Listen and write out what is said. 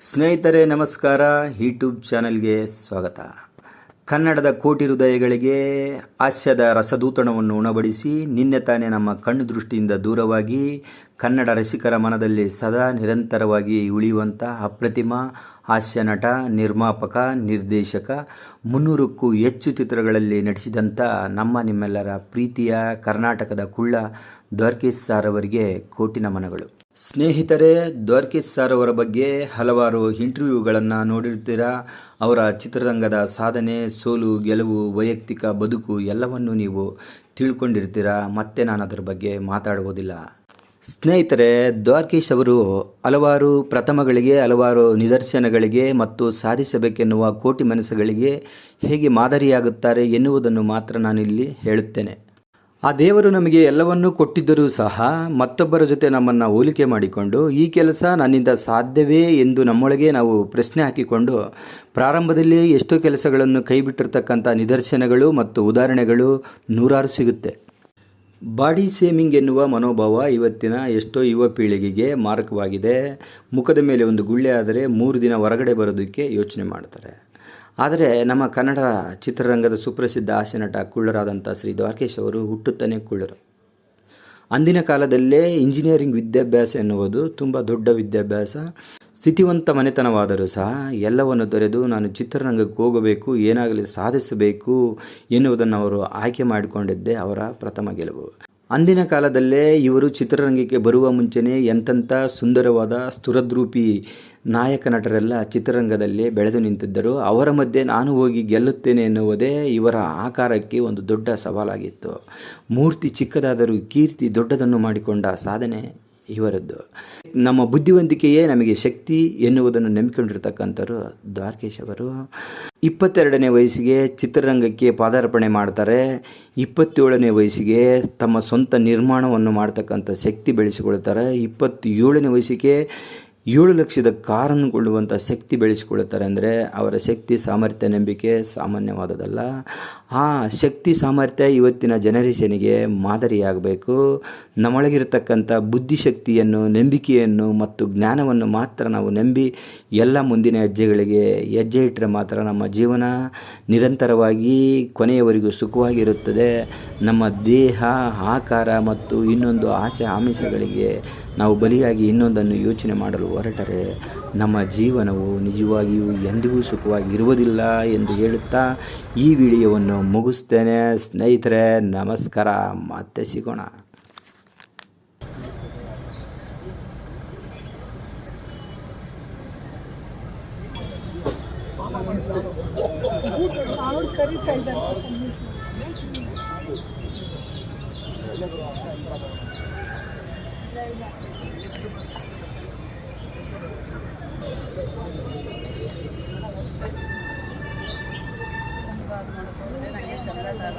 ಸ್ನೇಹಿತರೆ, ನಮಸ್ಕಾರ. ಯೂಟ್ಯೂಬ್ ಚಾನೆಲ್ಗೆ ಸ್ವಾಗತ. ಕನ್ನಡದ ಕೋಟಿ ಹೃದಯಗಳಿಗೆ ಹಾಸ್ಯದ ರಸದೂತಣವನ್ನು ಉಣಬಡಿಸಿ ನಿನ್ನೆ ತಾನೇ ನಮ್ಮ ಕಣ್ಣು ದೃಷ್ಟಿಯಿಂದ ದೂರವಾಗಿ ಕನ್ನಡ ರಸಿಕರ ಮನದಲ್ಲಿ ಸದಾ ನಿರಂತರವಾಗಿ ಉಳಿಯುವಂಥ ಅಪ್ರತಿಮ ಹಾಸ್ಯ ನಟ, ನಿರ್ಮಾಪಕ, ನಿರ್ದೇಶಕ, ಮುನ್ನೂರಕ್ಕೂ ಹೆಚ್ಚು ಚಿತ್ರಗಳಲ್ಲಿ ನಟಿಸಿದಂಥ ನಮ್ಮ ನಿಮ್ಮೆಲ್ಲರ ಪ್ರೀತಿಯ ಕರ್ನಾಟಕದ ಕುಳ್ಳ ದ್ವಾರ್ಕೀಸ್ ಸಾರ್ ಅವರಿಗೆ ಕೋಟಿ ನಮನಗಳು. ಸ್ನೇಹಿತರೆ, ದ್ವಾರ್ಕೀಸ್ ಸಾರ್ ಅವರ ಬಗ್ಗೆ ಹಲವಾರು ಇಂಟರ್ವ್ಯೂಗಳನ್ನು ನೋಡಿರ್ತೀರಾ? ಅವರ ಚಿತ್ರರಂಗದ ಸಾಧನೆ, ಸೋಲು, ಗೆಲುವು, ವೈಯಕ್ತಿಕ ಬದುಕು ಎಲ್ಲವನ್ನೂ ನೀವು ತಿಳ್ಕೊಂಡಿರ್ತೀರಾ? ಮತ್ತೆ ನಾನು ಅದರ ಬಗ್ಗೆ ಮಾತಾಡುವುದಿಲ್ಲ ಸ್ನೇಹಿತರೆ, ದ್ವಾರ್ಕೀಶ್ ಅವರು ಹಲವಾರು ಪ್ರಥಮಗಳಿಗೆ, ಹಲವಾರು ನಿದರ್ಶನಗಳಿಗೆ ಮತ್ತು ಸಾಧಿಸಬೇಕೆನ್ನುವ ಕೋಟಿ ಮನಸ್ಸುಗಳಿಗೆ ಹೇಗೆ ಮಾದರಿಯಾಗುತ್ತಾರೆ ಎನ್ನುವುದನ್ನು ಮಾತ್ರ ನಾನಿಲ್ಲಿ ಹೇಳುತ್ತೇನೆ. ಆ ದೇವರು ನಮಗೆ ಎಲ್ಲವನ್ನೂ ಕೊಟ್ಟಿದ್ದರೂ ಸಹ ಮತ್ತೊಬ್ಬರ ಜೊತೆ ನಮ್ಮನ್ನು ಹೋಲಿಕೆ ಮಾಡಿಕೊಂಡು, ಈ ಕೆಲಸ ನನ್ನಿಂದ ಸಾಧ್ಯವೇ ಎಂದು ನಮ್ಮೊಳಗೆ ನಾವು ಪ್ರಶ್ನೆ ಹಾಕಿಕೊಂಡು, ಪ್ರಾರಂಭದಲ್ಲಿ ಎಷ್ಟೋ ಕೆಲಸಗಳನ್ನು ಕೈಬಿಟ್ಟಿರ್ತಕ್ಕಂಥ ನಿದರ್ಶನಗಳು ಮತ್ತು ಉದಾಹರಣೆಗಳು ನೂರಾರು ಸಿಗುತ್ತೆ. ಬಾಡಿ ಸೇಮಿಂಗ್ ಎನ್ನುವ ಮನೋಭಾವ ಇವತ್ತಿನ ಎಷ್ಟೋ ಯುವ ಪೀಳಿಗೆಗೆ ಮಾರಕವಾಗಿದೆ. ಮುಖದ ಮೇಲೆ ಒಂದು ಗುಳ್ಳೆ ಆದರೆ ಮೂರು ದಿನ ಹೊರಗಡೆ ಬರೋದಕ್ಕೆ ಯೋಚನೆ ಮಾಡ್ತಾರೆ. ಆದರೆ ನಮ್ಮ ಕನ್ನಡ ಚಿತ್ರರಂಗದ ಸುಪ್ರಸಿದ್ಧ ಹಾಸ್ಯ ನಟ ಕುಳ್ಳರಾದಂಥ ಶ್ರೀ ದ್ವಾರಕೇಶ್ ಅವರು ಹುಟ್ಟುತ್ತಾನೆ ಕುಳ್ಳರು. ಅಂದಿನ ಕಾಲದಲ್ಲೇ ಇಂಜಿನಿಯರಿಂಗ್ ವಿದ್ಯಾಭ್ಯಾಸ ಎನ್ನುವುದು ತುಂಬ ದೊಡ್ಡ ವಿದ್ಯಾಭ್ಯಾಸ. ಸ್ಥಿತಿವಂತ ಮನೆತನವಾದರೂ ಸಹ ಎಲ್ಲವನ್ನು ತೊರೆದು ನಾನು ಚಿತ್ರರಂಗಕ್ಕೆ ಹೋಗಬೇಕು, ಏನಾಗಲಿ ಸಾಧಿಸಬೇಕು ಎನ್ನುವುದನ್ನು ಅವರು ಆಯ್ಕೆ ಮಾಡಿಕೊಂಡಿದ್ದೆ ಅವರ ಪ್ರಥಮ ಗೆಲುವು. ಅಂದಿನ ಕಾಲದಲ್ಲೇ ಇವರು ಚಿತ್ರರಂಗಕ್ಕೆ ಬರುವ ಮುಂಚೆನೇ ಎಂತೆಂಥ ಸುಂದರವಾದ ಸ್ಥುರದ್ರೂಪಿ ನಾಯಕ ನಟರೆಲ್ಲ ಚಿತ್ರರಂಗದಲ್ಲಿ ಬೆಳೆದು ನಿಂತಿದ್ದರು. ಅವರ ಮಧ್ಯೆ ನಾನು ಹೋಗಿ ಗೆಲ್ಲುತ್ತೇನೆ ಎನ್ನುವುದೇ ಇವರ ಆಕಾರಕ್ಕೆ ಒಂದು ದೊಡ್ಡ ಸವಾಲಾಗಿತ್ತು. ಮೂರ್ತಿ ಚಿಕ್ಕದಾದರೂ ಕೀರ್ತಿ ದೊಡ್ಡದನ್ನು ಮಾಡಿಕೊಂಡ ಸಾಧನೆ ಇವರದ್ದು. ನಮ್ಮ ಬುದ್ಧಿವಂತಿಕೆಯೇ ನಮಗೆ ಶಕ್ತಿ ಎನ್ನುವುದನ್ನು ನಂಬಿಕೊಂಡಿರ್ತಕ್ಕಂಥವ್ರು ದ್ವಾರಕೇಶ್ ಅವರು. ಇಪ್ಪತ್ತೆರಡನೇ ವಯಸ್ಸಿಗೆ ಚಿತ್ರರಂಗಕ್ಕೆ ಪಾದಾರ್ಪಣೆ ಮಾಡ್ತಾರೆ. ಇಪ್ಪತ್ತೇಳನೇ ವಯಸ್ಸಿಗೆ ತಮ್ಮ ಸ್ವಂತ ನಿರ್ಮಾಣವನ್ನು ಮಾಡ್ತಕ್ಕಂಥ ಶಕ್ತಿ ಬೆಳೆಸಿಕೊಳ್ತಾರೆ. ಇಪ್ಪತ್ತೇಳನೇ ವಯಸ್ಸಿಗೆ ಏಳು ಲಕ್ಷದ ಕಾರನ್ನು ಕೊಳ್ಳುವಂಥ ಶಕ್ತಿ ಬೆಳೆಸಿಕೊಳ್ಳುತ್ತಾರೆ ಅಂದರೆ ಅವರ ಶಕ್ತಿ, ಸಾಮರ್ಥ್ಯ, ನಂಬಿಕೆ ಸಾಮಾನ್ಯವಾದದಲ್ಲ ಆ ಶಕ್ತಿ ಸಾಮರ್ಥ್ಯ ಇವತ್ತಿನ ಜನರೇಷನಿಗೆ ಮಾದರಿಯಾಗಬೇಕು. ನಮ್ಮೊಳಗಿರತಕ್ಕಂಥ ಬುದ್ಧಿಶಕ್ತಿಯನ್ನು, ನಂಬಿಕೆಯನ್ನು ಮತ್ತು ಜ್ಞಾನವನ್ನು ಮಾತ್ರ ನಾವು ನಂಬಿ ಎಲ್ಲ ಮುಂದಿನ ಹೆಜ್ಜೆಗಳಿಗೆ ಹೆಜ್ಜೆ ಇಟ್ಟರೆ ಮಾತ್ರ ನಮ್ಮ ಜೀವನ ನಿರಂತರವಾಗಿ ಕೊನೆಯವರೆಗೂ ಸುಖವಾಗಿರುತ್ತದೆ. ನಮ್ಮ ದೇಹ, ಆಕಾರ ಮತ್ತು ಇನ್ನೊಂದು ಆಸೆ ಆಮಿಷಗಳಿಗೆ ನಾವು ಬಲಿಯಾಗಿ ಇನ್ನೊಂದನ್ನು ಯೋಚನೆ ಮಾಡಲು ಹೊರಟರೆ ನಮ್ಮ ಜೀವನವು ನಿಜವಾಗಿಯೂ ಎಂದಿಗೂ ಸುಖವಾಗಿ ಇರುವುದಿಲ್ಲ ಎಂದು ಹೇಳುತ್ತಾ ಈ ವಿಡಿಯೋವನ್ನು ಮುಗಿಸ್ತೇನೆ ಸ್ನೇಹಿತರೆ ನಮಸ್ಕಾರ ಮತ್ತೆ ಸಿಗೋಣ.